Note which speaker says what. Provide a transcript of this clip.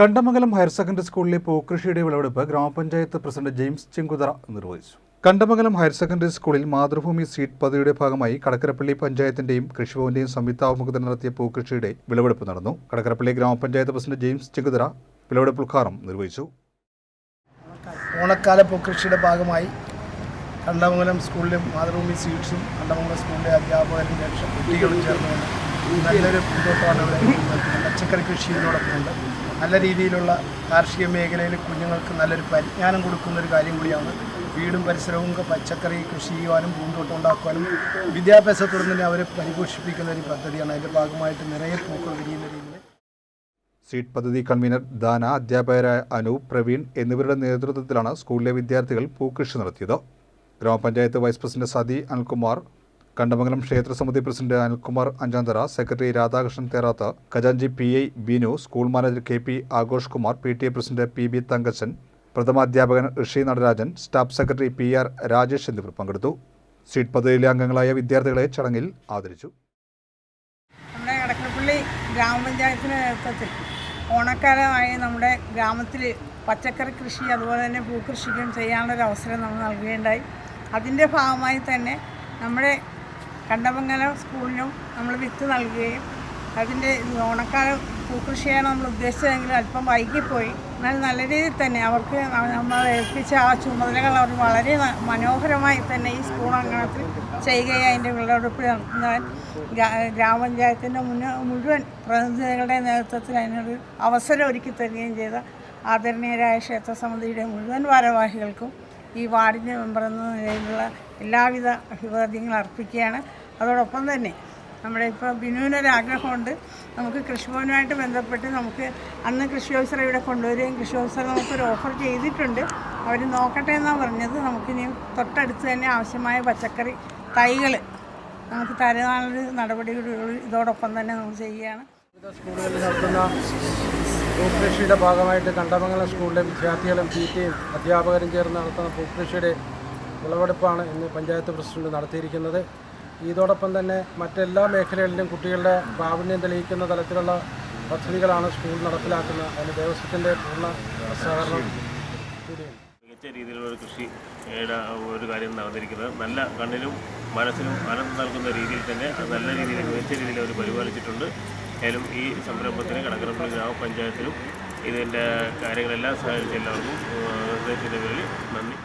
Speaker 1: Kandamangalam higher secondary സ്കൂളിലെ പൂക്കൃഷിയുടെ വിളവെടുപ്പ് ഗ്രാമപഞ്ചായത്ത് പ്രസിഡന്റ് ജെയിംസ് ചെങ്കുതറ നിർവഹിച്ചു. കണ്ടമംഗലം ഹയർ സെക്കൻഡറി സ്കൂളിൽ മാതൃഭൂമി സീറ്റ് പദ്ധതിയുടെ ഭാഗമായി കടക്കരപ്പള്ളി പഞ്ചായത്തിന്റെയും കൃഷിഭവന്റെയും സംയുക്താഭിമുഖത്തിൽ നടത്തിയ പൂക്കൃഷിയുടെ വിളവെടുപ്പ് നടന്നു. കടക്കരപ്പള്ളി ഗ്രാമപഞ്ചായത്ത് പ്രസിഡന്റ് ജെയിംസ് ചെങ്കുതറ വിളവെടുപ്പ് ഉദ്ഘാടനം നിർവഹിച്ചു.
Speaker 2: ഓണക്കാല പൂക്കൃഷിയുടെ ഭാഗമായി കണ്ടമംഗലം സ്കൂളിലെ മാതൃഭൂമി സീറ്റ്സും കണ്ടമംഗലം സ്കൂളിലെ അധ്യാപകരും കുട്ടികളും ചേർന്നുകൊണ്ട് നല്ലൊരു പൂന്തോട്ടമാണ് ഇവിടെ. പച്ചക്കറി കൃഷിയോടൊപ്പമുണ്ട് നല്ല രീതിയിലുള്ള കാർഷിക മേഖലയിൽ കുഞ്ഞുങ്ങൾക്ക് നല്ലൊരു പരിജ്ഞാനം കൊടുക്കുന്ന ഒരു കാര്യം കൂടിയാണ് വീടും പരിസരവും പച്ചക്കറി കൃഷി ചെയ്യുവാനും പൂന്തോട്ടം ഉണ്ടാക്കുവാനും വിദ്യാഭ്യാസത്തോടെ തന്നെ അവരെ പരിപോഷിപ്പിക്കുന്ന ഒരു പദ്ധതിയാണ്. അതിന്റെ ഭാഗമായിട്ട് നിറയെ പൂക്കൾ വിരിയുന്ന രീതിയിൽ.
Speaker 1: സീറ്റ് പദ്ധതി കൺവീനർ ദാന അധ്യാപകരായ അനൂപ് പ്രവീൺ എന്നിവരുടെ നേതൃത്വത്തിലാണ് സ്കൂളിലെ വിദ്യാർത്ഥികൾ പൂക്കൃഷി നടത്തിയത്. ഗ്രാമപഞ്ചായത്ത് വൈസ് പ്രസിഡന്റ് സതി അനിൽകുമാർ കണ്ടമംഗലം ക്ഷേത്ര സമിതി president Anilkumar Anchanthara secretary Radhakrishnan Therath ഖജാൻജി P I Binu school manager K P Aghosh Kumar P T A president P B Thankachan പ്രഥമാധ്യാപകൻ Rishi Natarajan staff secretary P R Rajesh എന്നിവർ പങ്കെടുത്തു. സീറ്റ് പദ്ധതിയിലെ അംഗങ്ങളായ വിദ്യാർത്ഥികളെ ചടങ്ങിൽ ആദരിച്ചു.
Speaker 3: നമ്മുടെ കടക്കപ്പള്ളി ഗ്രാമപഞ്ചായത്തിന്റെ നേതൃത്വത്തിൽ ഓണക്കാലമായി നമ്മുടെ ഗ്രാമത്തിൽ പച്ചക്കറി കൃഷി അതുപോലെ തന്നെ പൂക്കൃഷിക്കും ചെയ്യാനുള്ളൊരു അവസരം നമ്മൾ നൽകുകയുണ്ടായി. അതിന്റെ ഭാഗമായി തന്നെ നമ്മുടെ കണ്ടമംഗലം സ്കൂളിനും നമ്മൾ വിത്ത് നൽകുകയും അതിന്റെ ഓണക്കാലം പൂക്കൃഷിയാണ് നമ്മൾ ഉദ്ദേശിച്ചതെങ്കിൽ അല്പം വൈകിപ്പോയി. എന്നാൽ നല്ല രീതിയിൽ തന്നെ അവർക്ക് നമ്മൾ ഏൽപ്പിച്ച ആ ചുമതലകൾ അവർ വളരെ മനോഹരമായി തന്നെ ഈ സ്കൂൾ അങ്കണത്തിൽ ചെയ്യുകയും അതിന്റെ വിളവെടുപ്പ് നടത്തുന്നവൻ ഗ്രാ- ഗ്രാമപഞ്ചായത്തിന്റെ മുന്നേ മുഴുവൻ പ്രതിനിധികളുടെ നേതൃത്വത്തിൽ അതിനൊരു അവസരം ഒരുക്കി തരികയും ചെയ്ത ആദരണീയരായ ക്ഷേത്ര സമിതിയുടെ മുഴുവൻ ഭാരവാഹികൾക്കും ഈ വാർഡിന്റെ മെമ്പർ എന്ന നിലയിലുള്ള എല്ലാവിധ അഭിവാദ്യങ്ങൾ അർപ്പിക്കുകയാണ്. അതോടൊപ്പം തന്നെ നമ്മുടെ ഇപ്പോൾ ബിനുവിനൊരാഗ്രഹമുണ്ട് നമുക്ക് കൃഷിഭവനുമായിട്ട് ബന്ധപ്പെട്ട് നമുക്ക് അന്ന് കൃഷി ഓഫീസറെ ഇവിടെ കൊണ്ടുവരികയും കൃഷി ഓഫീസർ നമുക്കൊരു ഓഫർ ചെയ്തിട്ടുണ്ട്. അവർ നോക്കട്ടെ എന്നാണ് പറഞ്ഞത്. നമുക്കിനി തൊട്ടടുത്ത് തന്നെ ആവശ്യമായ പച്ചക്കറി തൈകൾ നമുക്ക് തരുന്നൊരു നടപടികൾ ഇതോടൊപ്പം തന്നെ നമുക്ക് ചെയ്യുകയാണ്.
Speaker 2: സ്കൂളുകളിൽ നടത്തുന്ന പൂക്കൃഷിയുടെ ഭാഗമായിട്ട് കണ്ടമംഗലം സ്കൂളിലെ വിദ്യാർത്ഥികളും പി ടിയും അധ്യാപകരും ചേർന്ന് നടത്തുന്ന പൂക്കൃഷിയുടെ വിളവെടുപ്പാണ് ഇന്ന് പഞ്ചായത്ത് പ്രസിഡന്റ് നടത്തിയിരിക്കുന്നത്. ഇതോടൊപ്പം തന്നെ മറ്റെല്ലാ മേഖലകളിലും കുട്ടികളുടെ പ്രാവീണ്യം തെളിയിക്കുന്ന തലത്തിലുള്ള പദ്ധതികളാണ് സ്കൂൾ നടപ്പിലാക്കുന്നത്. അതിന് ദേവസ്വത്തിന്റെ പൂർണ സഹകരണം
Speaker 4: മികച്ച രീതിയിലുള്ള ഒരു കൃഷി യുടെ ഒരു കാര്യം നടന്നിരിക്കുന്നത്. നല്ല കണ്ണിനും മനസ്സിനും ആനന്ദം നൽകുന്ന രീതിയിൽ തന്നെ നല്ല രീതിയിൽ മികച്ച രീതിയിൽ അവർ പരിപാലിച്ചിട്ടുണ്ട്. ഏതായാലും ഈ സംരംഭത്തിന് കടക്കരപ്പള്ളി ഗ്രാമപഞ്ചായത്തിലും ഇതിന്റെ കാര്യങ്ങളെല്ലാം സഹായിച്ച എല്ലാവർക്കും ഹൃദയത്തിന്റെ പേരിൽ നന്ദി.